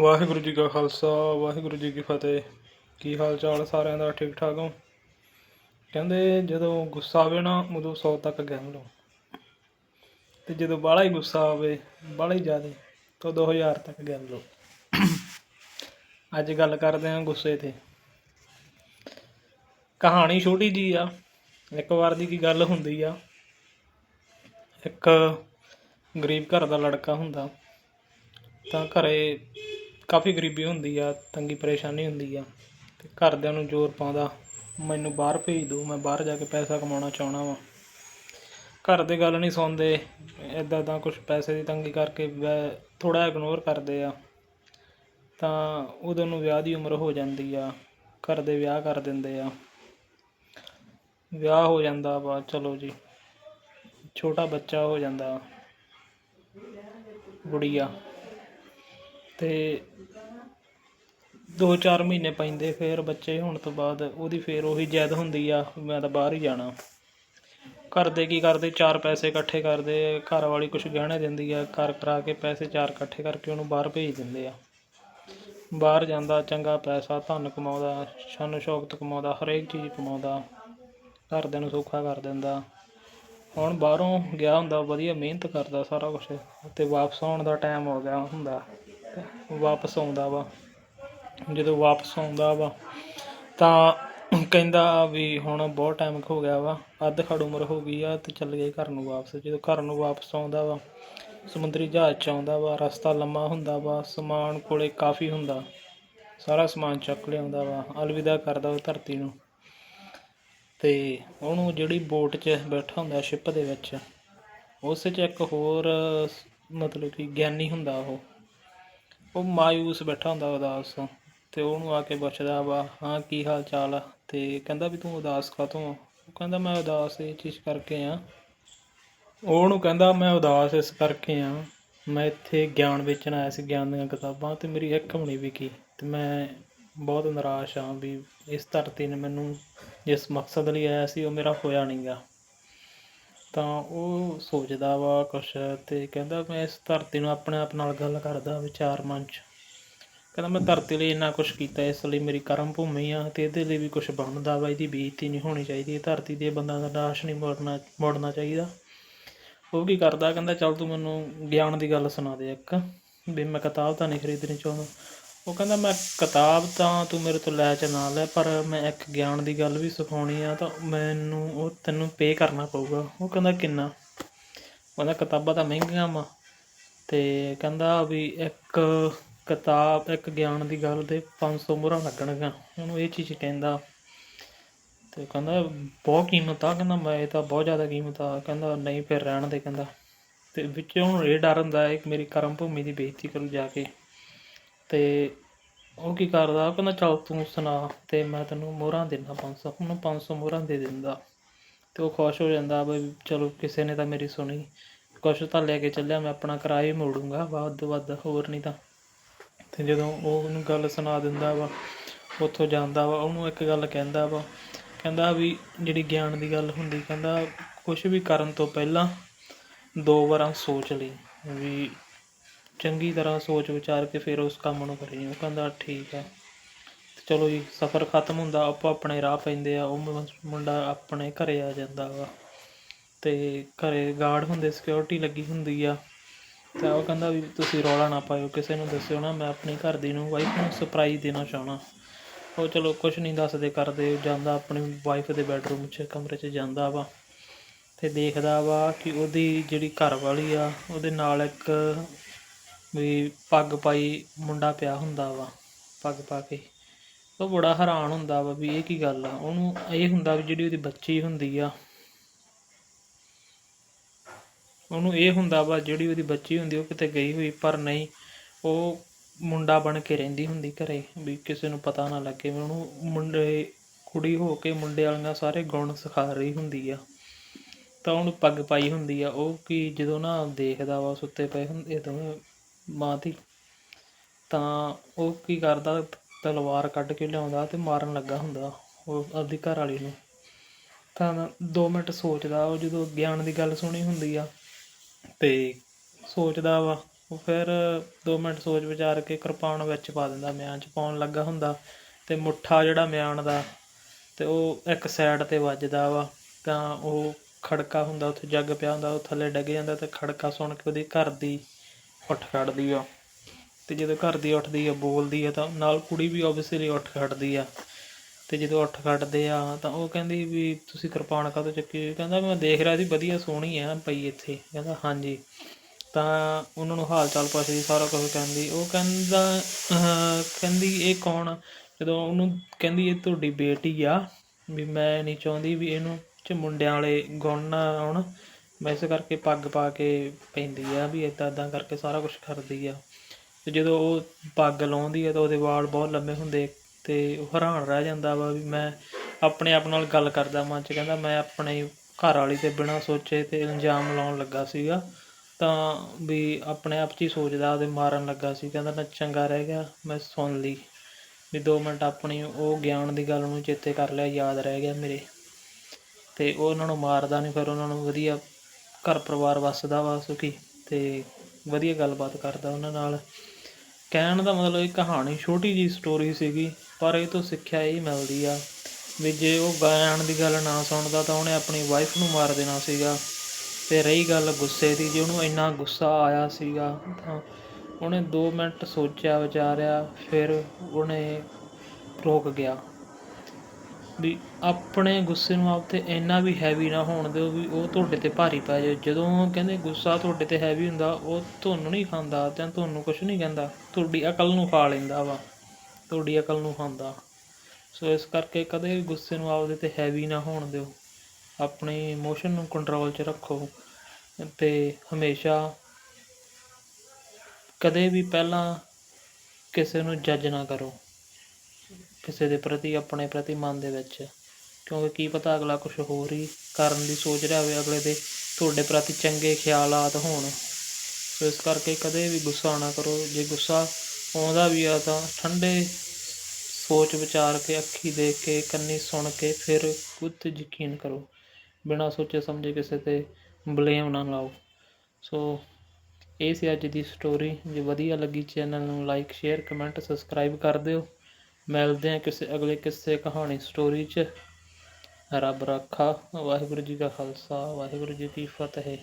ਵਾਹਿਗੁਰੂ ਜੀ ਕਾ ਖਾਲਸਾ, ਵਾਹਿਗੁਰੂ ਜੀ ਕੀ ਫਤਿਹ। ਕੀ ਹਾਲ ਚਾਲ ਸਾਰਿਆਂ ਦਾ? ਠੀਕ ਠਾਕ ਹੋ? ਕਹਿੰਦੇ ਜਦੋਂ ਗੁੱਸਾ ਆਵੇ ਨਾ, ਉਦੋਂ 100 ਤੱਕ ਗਿਣ ਲਓ। ਤੇ ਜਦੋਂ ਬਾਹਲਾ ਹੀ ਗੁੱਸਾ ਆਵੇ, ਬਾਹਲਾ ਹੀ ਜ਼ਿਆਦਾ, ਤਾਂ 2000 ਤੱਕ ਗਿਣ ਲਓ। ਅੱਜ ਗੱਲ ਕਰਦੇ ਹਾਂ ਗੁੱਸੇ ਤੇ। ਕਹਾਣੀ ਛੋਟੀ ਜੀ ਆ, ਇੱਕ ਵਾਰ ਦੀ ਕੀ ਗੱਲ ਹੁੰਦੀ ਆ। ਇੱਕ ਗਰੀਬ ਘਰ ਦਾ ਲੜਕਾ ਹੁੰਦਾ, ਤਾਂ ਘਰੇ ਕਾਫੀ ਗਰੀਬੀ ਹੁੰਦੀ ਆ, ਤੰਗੀ ਪਰੇਸ਼ਾਨੀ ਹੁੰਦੀ ਆ ਅਤੇ ਘਰਦਿਆਂ ਨੂੰ ਜ਼ੋਰ ਪਾਉਂਦਾ, ਮੈਨੂੰ ਬਾਹਰ ਭੇਜ ਦਿਓ, ਮੈਂ ਬਾਹਰ ਜਾ ਕੇ ਪੈਸਾ ਕਮਾਉਣਾ ਚਾਹੁੰਦਾ ਵਾਂ। ਘਰ ਦੇ ਗੱਲ ਨਹੀਂ ਸੁਣਦੇ ਇੱਦਾਂ ਤਾਂ ਕੁਛ ਪੈਸੇ ਦੀ ਤੰਗੀ ਕਰਕੇ ਥੋੜ੍ਹਾ ਇਗਨੋਰ ਕਰਦੇ ਆ, ਤਾਂ ਉਦੋਂ ਨੂੰ ਵਿਆਹ ਦੀ ਉਮਰ ਹੋ ਜਾਂਦੀ ਆ, ਘਰ ਦੇ ਵਿਆਹ ਕਰ ਦਿੰਦੇ ਆ। ਵਿਆਹ ਹੋ ਜਾਂਦਾ ਵਾ, ਚਲੋ ਜੀ, ਛੋਟਾ ਬੱਚਾ ਹੋ ਜਾਂਦਾ, ਗੁੜੀਆ। ਤੇ 2-4 ਮਹੀਨੇ ਪੈਂਦੇ, ਫਿਰ ਬੱਚੇ ਹੋਣ ਤੋਂ ਬਾਅਦ ਉਹਦੀ ਫਿਰ ਉਹੀ ਜਿੱਦ ਹੁੰਦੀ ਆ, ਮੈਂ ਤਾਂ ਬਾਹਰ ਹੀ ਜਾਣਾ। ਘਰ ਦੇ ਕੀ ਕਰਦੇ, ਚਾਰ ਪੈਸੇ ਇਕੱਠੇ ਕਰਦੇ, ਘਰ ਵਾਲੀ ਕੁਛ ਗਹਿਣੇ ਦਿੰਦੀ ਆ, ਘਰ ਕਰਾ ਕੇ ਪੈਸੇ ਚਾਰ ਇਕੱਠੇ ਕਰਕੇ ਉਹਨੂੰ ਬਾਹਰ ਭੇਜ ਦਿੰਦੇ ਆ। ਬਾਹਰ ਜਾਂਦਾ, ਚੰਗਾ ਪੈਸਾ, ਧਨ ਕਮਾਉਂਦਾ, ਸ਼ਨ ਸ਼ੌਕਤ ਕਮਾਉਂਦਾ, ਹਰੇਕ ਚੀਜ਼ ਕਮਾਉਂਦਾ, ਘਰਦਿਆਂ ਨੂੰ ਸੌਖਾ ਕਰ ਦਿੰਦਾ। ਹੁਣ ਬਾਹਰੋਂ ਗਿਆ ਹੁੰਦਾ, ਵਧੀਆ ਮਿਹਨਤ ਕਰਦਾ ਸਾਰਾ ਕੁਛ ਅਤੇ ਵਾਪਸ ਆਉਣ ਦਾ ਟਾਈਮ ਹੋ ਗਿਆ ਹੁੰਦਾ। ਵਾਪਸ ਆਉਂਦਾ ਵਾ। ਜਦੋਂ ਵਾਪਸ ਆਉਂਦਾ ਵਾ, ਤਾਂ ਕਹਿੰਦਾ ਵੀ ਹੁਣ ਬਹੁਤ ਟਾਈਮ ਹੋ ਗਿਆ ਵਾ, ਅੱਧ ਖੜ ਉਮਰ ਹੋ ਗਈ ਆ ਤੇ ਚੱਲ ਗਏ ਘਰ ਨੂੰ ਵਾਪਸ। ਜਦੋਂ ਘਰ ਨੂੰ ਵਾਪਸ ਆਉਂਦਾ ਵਾ, ਸਮੁੰਦਰੀ ਜਹਾਜ਼ 'ਚ ਆਉਂਦਾ ਵਾ, ਰਸਤਾ ਲੰਮਾ ਹੁੰਦਾ ਵਾ, ਸਮਾਨ ਕੋਲੇ ਕਾਫੀ ਹੁੰਦਾ, ਸਾਰਾ ਸਮਾਨ ਚੱਕ ਲਿਆਉਂਦਾ ਵਾ, ਅਲਵਿਦਾ ਕਰਦਾ ਉਹ ਧਰਤੀ ਨੂੰ। ਤੇ ਉਹਨੂੰ ਜਿਹੜੀ ਬੋਟ 'ਚ ਬੈਠਾ ਹੁੰਦਾ ਸ਼ਿਪ ਦੇ ਵਿੱਚ, ਉਸ 'ਚ ਇੱਕ ਹੋਰ ਮਤਲਬ ਕਿ ਗਿਆਨੀ ਹੁੰਦਾ ਉਹ। ਉਹ ਮਾਯੂਸ ਬੈਠਾ ਹੁੰਦਾ ਉਦਾਸ ਤੇ ਉਹਨੂੰ ਆ ਕੇ ਪੁੱਛਦਾ ਵਾ, ਹਾਂ, ਕੀ ਹਾਲ ਚਾਲ ਆ? ਤੇ ਕਹਿੰਦਾ ਵੀ, ਤੂੰ ਉਦਾਸ ਕਾਹਤੋਂ ਆ? ਉਹ ਕਹਿੰਦਾ, ਮੈਂ ਉਦਾਸ ਇਹ ਚੀਜ਼ ਕਰਕੇ ਆ। ਉਹਨੂੰ ਕਹਿੰਦਾ, ਮੈਂ ਉਦਾਸ ਇਸ ਕਰਕੇ ਆ। ਮੈਂ ਇੱਥੇ ਗਿਆਨ ਵੇਚਣ ਆਇਆ ਸੀ, ਗਿਆਨ ਦੀਆਂ ਕਿਤਾਬਾਂ, ਤੇ ਮੇਰੀ ਇੱਕ ਵੀ ਨਹੀਂ ਵਿਕੀ। ਤੇ ਮੈਂ ਬਹੁਤ ਨਿਰਾਸ਼ ਹਾਂ ਵੀ ਇਸ ਧਰਤੀ ਨੇ ਮੈਨੂੰ ਜਿਸ ਮਕਸਦ ਲਈ ਆਇਆ ਸੀ, ਉਹ ਮੇਰਾ ਹੋਇਆ ਨਹੀਂਗਾ ਤਾਂ ਉਹ ਸੋਚਦਾ ਵਾ ਕੁਛ ਅਤੇ ਕਹਿੰਦਾ ਮੈਂ ਇਸ ਧਰਤੀ ਨੂੰ ਆਪਣੇ ਆਪ ਨਾਲ ਗੱਲ ਕਰਦਾ ਵਿਚਾਰ ਮੰਚ। ਕਹਿੰਦਾ ਮੈਂ ਧਰਤੀ ਲਈ ਇੰਨਾ ਕੁਛ ਕੀਤਾ, ਇਸ ਲਈ ਮੇਰੀ ਕਰਮ ਭੂਮੀ ਆ ਅਤੇ ਇਹਦੇ ਲਈ ਵੀ ਕੁਛ ਬਣਦਾ ਵਾ, ਇਹਦੀ ਬੇਇੱਜ਼ਤੀ ਨਹੀਂ ਹੋਣੀ ਚਾਹੀਦੀ, ਇਹ ਧਰਤੀ ਦੇ ਬੰਦਾ ਦਾ ਨਾਸ਼ ਨਹੀਂ ਮੋੜਨਾ ਮੋੜਨਾ ਚਾਹੀਦਾ। ਉਹ ਕੀ ਕਰਦਾ, ਕਹਿੰਦਾ ਚੱਲ ਤੂੰ ਮੈਨੂੰ ਗਿਆਨ ਦੀ ਗੱਲ ਸੁਣਾ ਦੇ ਇੱਕ, ਵੀ ਮੈਂ ਕਿਤਾਬ ਤਾਂ ਨਹੀਂ ਖਰੀਦਣੀ ਚਾਹੁੰਦਾ। ਉਹ ਕਹਿੰਦਾ, ਮੈਂ ਕਿਤਾਬ ਤਾਂ ਤੂੰ ਮੇਰੇ ਤੋਂ ਲੈ ਚ ਨਾ ਲੈ, ਪਰ ਮੈਂ ਇੱਕ ਗਿਆਨ ਦੀ ਗੱਲ ਵੀ ਸਿਖਾਉਣੀ ਆ, ਤਾਂ ਮੈਨੂੰ ਉਹ ਤੈਨੂੰ ਪੇ ਕਰਨਾ ਪਊਗਾ। ਉਹ ਕਹਿੰਦਾ, ਕਿੰਨਾ? ਕਹਿੰਦਾ, ਕਿਤਾਬਾਂ ਤਾਂ ਮਹਿੰਗੀਆਂ ਵਾ। ਤੇ ਕਹਿੰਦਾ ਵੀ ਇੱਕ ਕਿਤਾਬ, ਇੱਕ ਗਿਆਨ ਦੀ ਗੱਲ ਦੇ 500 ਮੁਹਰਾਂ ਲੱਗਣਗੀਆਂ। ਉਹਨੂੰ ਇਹ ਚੀਜ਼ ਕਹਿੰਦਾ ਤੇ ਕਹਿੰਦਾ, ਬਹੁਤ ਕੀਮਤ ਆ। ਕਹਿੰਦਾ, ਮੈਂ ਇਹ ਤਾਂ ਬਹੁਤ ਜ਼ਿਆਦਾ ਕੀਮਤ ਆ। ਕਹਿੰਦਾ, ਨਹੀਂ, ਫਿਰ ਰਹਿਣ ਦੇ। ਕਹਿੰਦਾ, ਤੇ ਵਿੱਚੋਂ ਹੁਣ ਇਹ ਡਰ ਹੁੰਦਾ ਹੈ ਕਿ ਮੇਰੀ ਕਰਮ ਭੂਮੀ ਦੀ ਬੇਇੱਜ਼ਤੀ ਕਰੂ ਜਾ ਕੇ। ਅਤੇ ਉਹ ਕੀ ਕਰਦਾ ਕਹਿੰਦਾ, ਚੱਲ ਤੂੰ ਸੁਣਾ ਅਤੇ ਮੈਂ ਤੈਨੂੰ ਮੋਹਰਾਂ ਦਿੰਦਾ ਪੰਜ ਸੌ। ਉਹਨੂੰ ਪੰਜ ਸੌ ਮੋਹਰਾਂ ਦੇ ਦਿੰਦਾ ਅਤੇ ਉਹ ਖੁਸ਼ ਹੋ ਜਾਂਦਾ ਵੀ ਚਲੋ ਕਿਸੇ ਨੇ ਤਾਂ ਮੇਰੀ ਸੁਣੀ। ਕੁਛ ਤਾਂ ਲੈ ਕੇ ਚੱਲਿਆ, ਮੈਂ ਆਪਣਾ ਕਿਰਾਇਆ ਹੀ ਮੋੜੂੰਗਾ, ਵੱਧ ਤੋਂ ਵੱਧ ਹੋਰ ਨਹੀਂ ਤਾਂ। ਅਤੇ ਜਦੋਂ ਉਹ ਉਹਨੂੰ ਗੱਲ ਸੁਣਾ ਦਿੰਦਾ ਵਾ, ਉੱਥੋਂ ਜਾਂਦਾ ਵਾ, ਉਹਨੂੰ ਇੱਕ ਗੱਲ ਕਹਿੰਦਾ ਵਾ, ਕਹਿੰਦਾ ਵੀ ਜਿਹੜੀ ਗਿਆਨ ਦੀ ਗੱਲ ਹੁੰਦੀ, ਕਹਿੰਦਾ ਕੁਝ ਵੀ ਕਰਨ ਤੋਂ ਪਹਿਲਾਂ ਦੋ ਵਾਰਾਂ ਸੋਚ ਲਈ ਵੀ ਚੰਗੀ ਤਰ੍ਹਾਂ ਸੋਚ ਵਿਚਾਰ ਕੇ ਫਿਰ ਉਸ ਕੰਮ ਨੂੰ ਕਰੀ। ਉਹ ਕਹਿੰਦਾ, ਠੀਕ ਆ। ਤੇ ਚਲੋ ਜੀ, ਸਫ਼ਰ ਖਤਮ ਹੁੰਦਾ, ਆਪੋ ਆਪਣੇ ਰਾਹ ਪੈਂਦੇ ਆ। ਉਹ ਮੁੰਡਾ ਆਪਣੇ ਘਰੇ ਆ ਜਾਂਦਾ ਵਾ। ਅਤੇ ਘਰੇ ਗਾਰਡ ਹੁੰਦੇ ਸਿਕਿਉਰਿਟੀ ਲੱਗੀ ਹੁੰਦੀ ਆ। ਤਾਂ ਉਹ ਕਹਿੰਦਾ ਵੀ ਤੁਸੀਂ ਰੌਲਾ ਨਾ ਪਾਇਓ, ਕਿਸੇ ਨੂੰ ਦੱਸਿਓ ਨਾ, ਮੈਂ ਆਪਣੀ ਘਰ ਦੀ ਨੂੰ ਵਾਈਫ ਨੂੰ ਸਰਪ੍ਰਾਈਜ਼ ਦੇਣਾ ਚਾਹਣਾ ਉਹ ਚਲੋ ਕੁਝ ਨਹੀਂ ਦੱਸਦੇ, ਕਰਦੇ ਜਾਂਦਾ ਆਪਣੀ ਵਾਈਫ ਦੇ ਬੈੱਡਰੂਮ 'ਚ, ਕਮਰੇ 'ਚ ਜਾਂਦਾ ਵਾ। ਤੇ ਦੇਖਦਾ ਵਾ ਕਿ ਉਹਦੀ ਜਿਹੜੀ ਘਰ ਵਾਲੀ ਆ, ਉਹਦੇ ਨਾਲ ਇੱਕ ਵੀ ਪੱਗ ਪਾਈ ਮੁੰਡਾ ਪਿਆ ਹੁੰਦਾ ਵਾ, ਪੱਗ ਪਾ ਕੇ। ਉਹ ਬੜਾ ਹੈਰਾਨ ਹੁੰਦਾ ਵਾ ਵੀ ਇਹ ਕੀ ਗੱਲ ਆ? ਉਹਨੂੰ ਇਹ ਹੁੰਦਾ ਵੀ ਜਿਹੜੀ ਉਹਦੀ ਬੱਚੀ ਹੁੰਦੀ ਆ, ਉਹਨੂੰ ਇਹ ਹੁੰਦਾ ਵਾ ਜਿਹੜੀ ਉਹਦੀ ਬੱਚੀ ਹੁੰਦੀ, ਉਹ ਕਿਤੇ ਗਈ ਹੋਈ, ਪਰ ਨਹੀਂ, ਉਹ ਮੁੰਡਾ ਬਣ ਕੇ ਰਹਿੰਦੀ ਹੁੰਦੀ ਘਰੇ, ਵੀ ਕਿਸੇ ਨੂੰ ਪਤਾ ਨਾ ਲੱਗੇ। ਵੀ ਉਹਨੂੰ ਮੁੰਡੇ, ਕੁੜੀ ਹੋ ਕੇ ਮੁੰਡੇ ਵਾਲੀਆਂ ਸਾਰੇ ਗੁਣ ਸਿਖਾ ਰਹੀ ਹੁੰਦੀ ਆ। ਤਾਂ ਉਹਨੂੰ ਪੱਗ ਪਾਈ ਹੁੰਦੀ ਆ। ਉਹ ਕੀ ਜਦੋਂ ਨਾ ਦੇਖਦਾ ਵਾ, ਸੁੱਤੇ ਪਏ ਹੁੰਦੇ ਦੋਵੇਂ ਮਾਂ ਧੀ ਤਾਂ ਉਹ ਕੀ ਕਰਦਾ, ਤਲਵਾਰ ਕੱਢ ਕੇ ਲਿਆਉਂਦਾ ਅਤੇ ਮਾਰਨ ਲੱਗਾ ਹੁੰਦਾ ਉਹ ਆਪਦੀ ਘਰ ਵਾਲੀ ਨੂੰ। ਤਾਂ ਦੋ ਮਿੰਟ ਸੋਚਦਾ ਉਹ ਜਦੋਂ ਗਿਆਨ ਦੀ ਗੱਲ ਸੁਣੀ ਹੁੰਦੀ ਆ ਅਤੇ ਸੋਚਦਾ ਵਾ, ਉਹ ਫਿਰ ਦੋ ਮਿੰਟ ਸੋਚ ਵਿਚਾਰ ਕੇ ਕਿਰਪਾਨ ਵਿੱਚ ਪਾ ਦਿੰਦਾ, ਮਿਆਨ 'ਚ ਪਾਉਣ ਲੱਗਾ ਹੁੰਦਾ ਅਤੇ ਮੁੱਠਾ ਜਿਹੜਾ ਮਿਆਨ ਦਾ ਅਤੇ ਉਹ ਇੱਕ ਸਾਈਡ ਤੇ ਵੱਜਦਾ ਵਾ। ਤਾਂ ਉਹ ਖੜਕਾ ਹੁੰਦਾ, ਉੱਥੇ ਜੱਗ ਪਿਆ ਹੁੰਦਾ, ਉਹ ਥੱਲੇ ਡਿੱਗ ਜਾਂਦਾ ਅਤੇ ਖੜਕਾ ਸੁਣ ਕੇ ਉਹਦੀ ਘਰ ਦੀ ਉੱਠ ਖੜਦੀ ਆ। ਤੇ ਜਦੋਂ ਘਰ ਦੀ ਉੱਠਦੀ ਆ ਬੋਲਦੀ ਆ ਤਾਂ ਨਾਲ ਕੁੜੀ ਵੀ ਆਬਵੀਅਸਲੀ ਉੱਠ ਖੜਦੀ ਆ। ਤੇ ਜਦੋਂ ਉੱਠ ਖੜਦੇ ਆ ਤਾਂ ਉਹ ਕਹਿੰਦੀ ਵੀ ਤੁਸੀਂ ਕਿਰਪਾਨ ਕਾਹਤੋਂ ਚੱਕੀ ਹੋਈ? ਕਹਿੰਦਾ ਮੈਂ ਦੇਖ ਰਿਹਾ ਸੀ ਵਧੀਆ ਸੋਹਣੀ ਆ ਪਈ ਇੱਥੇ। ਕਹਿੰਦਾ ਹਾਂਜੀ। ਤਾਂ ਉਹਨਾਂ ਨੂੰ ਹਾਲ ਚਾਲ ਪੁੱਛਦੀ ਸਾਰਾ ਕੁਝ ਕਹਿੰਦੀ। ਉਹ ਕਹਿੰਦਾ ਅਹ, ਕਹਿੰਦੀ ਇਹ ਕੌਣ? ਜਦੋਂ ਉਹਨੂੰ ਕਹਿੰਦੀ ਇਹ ਤੁਹਾਡੀ ਬੇਟੀ ਆ। ਵੀ ਮੈਂ ਨਹੀਂ ਚਾਹੁੰਦੀ ਵੀ ਇਹਨੂੰ ਚ ਮੁੰਡਿਆਂ ਵਾਲੇ ਗੁਣ ਨਾ ਆਉਣ। ਮੈਂ ਇਸ ਕਰਕੇ ਪੱਗ ਪਾ ਕੇ ਪੈਂਦੀ ਆ ਵੀ ਇੱਦਾਂ ਇੱਦਾਂ ਕਰਕੇ ਸਾਰਾ ਕੁਝ ਕਰਦੀ ਆ। ਅਤੇ ਜਦੋਂ ਉਹ ਪੱਗ ਲਾਉਂਦੀ ਆ ਤਾਂ ਉਹਦੇ ਵਾਲ ਬਹੁਤ ਲੰਮੇ ਹੁੰਦੇ ਅਤੇ ਉਹ ਹੈਰਾਨ ਰਹਿ ਜਾਂਦਾ ਵਾ ਵੀ ਮੈਂ ਆਪਣੇ ਆਪ ਨਾਲ ਗੱਲ ਕਰਦਾ ਮਨ ਚ ਕਹਿੰਦਾ ਮੈਂ ਆਪਣੇ ਘਰ ਵਾਲੀ ਤੇ ਬਿਨਾਂ ਸੋਚੇ ਤੇ ਇਲਜ਼ਾਮ ਲਾਉਣ ਲੱਗਾ ਸੀਗਾ। ਤਾਂ ਵੀ ਆਪਣੇ ਆਪ 'ਚ ਹੀ ਸੋਚਦਾ ਉਹਦੇ ਮਾਰਨ ਲੱਗਾ ਸੀ। ਕਹਿੰਦਾ ਨਾ ਚੰਗਾ ਰਹਿ ਗਿਆ, ਮੈਂ ਸੁਣ ਲਈ। ਵੀ 2 ਮਿੰਟ ਆਪਣੀ ਉਹ ਗਿਆਨ ਦੀ ਗੱਲ ਨੂੰ ਚੇਤੇ ਕਰ ਲਿਆ, ਯਾਦ ਰਹਿ ਗਿਆ ਮੇਰੇ। ਤੇ ਉਹ ਉਹਨਾਂ ਨੂੰ ਮਾਰਦਾ ਨਹੀਂ ਫਿਰ ਉਹਨਾਂ ਨੂੰ ਵਧੀਆ ਘਰ ਪਰਿਵਾਰ ਵੱਸਦਾ ਵਾ ਸੁਖੀ ਤੇ ਵਧੀਆ ਗੱਲਬਾਤ ਕਰਦਾ ਉਹਨਾਂ ਨਾਲ। ਕਹਿਣ ਦਾ ਮਤਲਬ ਇਹ ਕਹਾਣੀ ਛੋਟੀ ਜੀ ਸਟੋਰੀ ਸੀਗੀ, ਪਰ ਇਹ ਤੋਂ ਸਿੱਖਿਆ ਇਹ ਮਿਲਦੀ ਆ ਵੀ ਜੇ ਉਹ ਗਿਆਨ ਦੀ ਗੱਲ ਨਾ ਸੁਣਦਾ ਤਾਂ ਉਹਨੇ ਆਪਣੀ ਵਾਈਫ ਨੂੰ ਮਾਰ ਦੇਣਾ ਸੀਗਾ। ਤੇ ਰਹੀ ਗੱਲ ਗੁੱਸੇ ਦੀ, ਜੇ ਉਹਨੂੰ ਇੰਨਾ ਗੁੱਸਾ ਆਇਆ ਸੀਗਾ ਤਾਂ ਉਹਨੇ 2 ਮਿੰਟ ਸੋਚਿਆ, ਵਿਚਾਰਿਆ, ਫਿਰ ਉਹਨੇ ਰੋਕ ਗਿਆ। ਵੀ ਆਪਣੇ ਗੁੱਸੇ ਨੂੰ ਆਪ ਤੇ ਇੰਨਾ ਵੀ ਹੈਵੀ ਨਾ ਹੋਣ ਦਿਓ ਵੀ ਉਹ ਤੁਹਾਡੇ ਤੇ ਭਾਰੀ ਪੈ ਜਾਵੇ ਜਦੋਂ ਕਹਿੰਦੇ ਗੁੱਸਾ ਤੁਹਾਡੇ ਤੇ ਹੈਵੀ ਹੁੰਦਾ, ਉਹ ਤੁਹਾਨੂੰ ਨਹੀਂ ਖਾਂਦਾ ਜਾਂ ਤੁਹਾਨੂੰ ਕੁਝ ਨਹੀਂ ਕਹਿੰਦਾ। ਤੁਹਾਡੀ ਅਕਲ ਨੂੰ ਖਾ ਲੈਂਦਾ ਵਾ। ਤੁਹਾਡੀ ਅਕਲ ਨੂੰ ਖਾਂਦਾ। ਸੋ ਇਸ ਕਰਕੇ ਕਦੇ ਵੀ ਗੁੱਸੇ ਨੂੰ ਆਪਦੇ ਤੇ ਹੈਵੀ ਨਾ ਹੋਣ ਦਿਓ। ਆਪਣੀ ਇਮੋਸ਼ਨ ਨੂੰ ਕੰਟਰੋਲ 'ਚ ਰੱਖੋ। ਤੇ ਹਮੇਸ਼ਾ ਕਦੇ ਵੀ ਪਹਿਲਾਂ ਕਿਸੇ ਨੂੰ ਜੱਜ ਨਾ ਕਰੋ। ਕਿਸੇ ਦੇ ਪ੍ਰਤੀ, ਆਪਣੇ ਪ੍ਰਤੀ ਮਨ ਦੇ ਵਿੱਚ। ਕਿਉਂਕਿ ਕੀ ਪਤਾ ਅਗਲਾ ਕੁਝ ਹੋਰ ਹੀ ਕਰਨ ਦੀ ਸੋਚ ਰਿਹਾ ਹੋਵੇ, ਅਗਲੇ ਦੇ ਤੁਹਾਡੇ ਪ੍ਰਤੀ ਚੰਗੇ ਖਿਆਲਾਤ ਹੋਣ। ਸੋ ਇਸ ਕਰਕੇ ਕਦੇ ਵੀ ਗੁੱਸਾ ਨਾ ਕਰੋ। ਜੇ ਗੁੱਸਾ ਆਉਂਦਾ ਵੀ ਆ ਤਾਂ ਠੰਡੇ ਸੋਚ ਵਿਚਾਰ ਕੇ, ਅੱਖੀ ਦੇਖ ਕੇ, ਕੰਨੀ ਸੁਣ ਕੇ ਫਿਰ ਖੁਦ ਯਕੀਨ ਕਰੋ। ਬਿਨਾਂ ਸੋਚੇ ਸਮਝੇ ਕਿਸੇ ਤੇ ਬਲੇਮ ਨਾ ਲਾਓ। ਸੋ ਇਹ ਸੀ ਅੱਜ ਦੀ ਸਟੋਰੀ ਜੇ ਵਧੀਆ ਲੱਗੀ ਚੈਨਲ ਨੂੰ ਲਾਈਕ ਸ਼ੇਅਰ ਕਮੈਂਟ ਸਬਸਕ੍ਰਾਈਬ ਕਰ ਦਿਓ। ਮਿਲਦੇ ਹਾਂ ਕਿਸੇ ਅਗਲੇ ਕਿੱਸੇ ਕਹਾਣੀ ਸਟੋਰੀ 'ਚ। ਰੱਬ ਰਾਖਾ, ਵਾਹਿਗੁਰੂ ਜੀ ਕਾ ਖਾਲਸਾ, ਵਾਹਿਗੁਰੂ ਜੀ ਕੀ ਫਤਿਹ।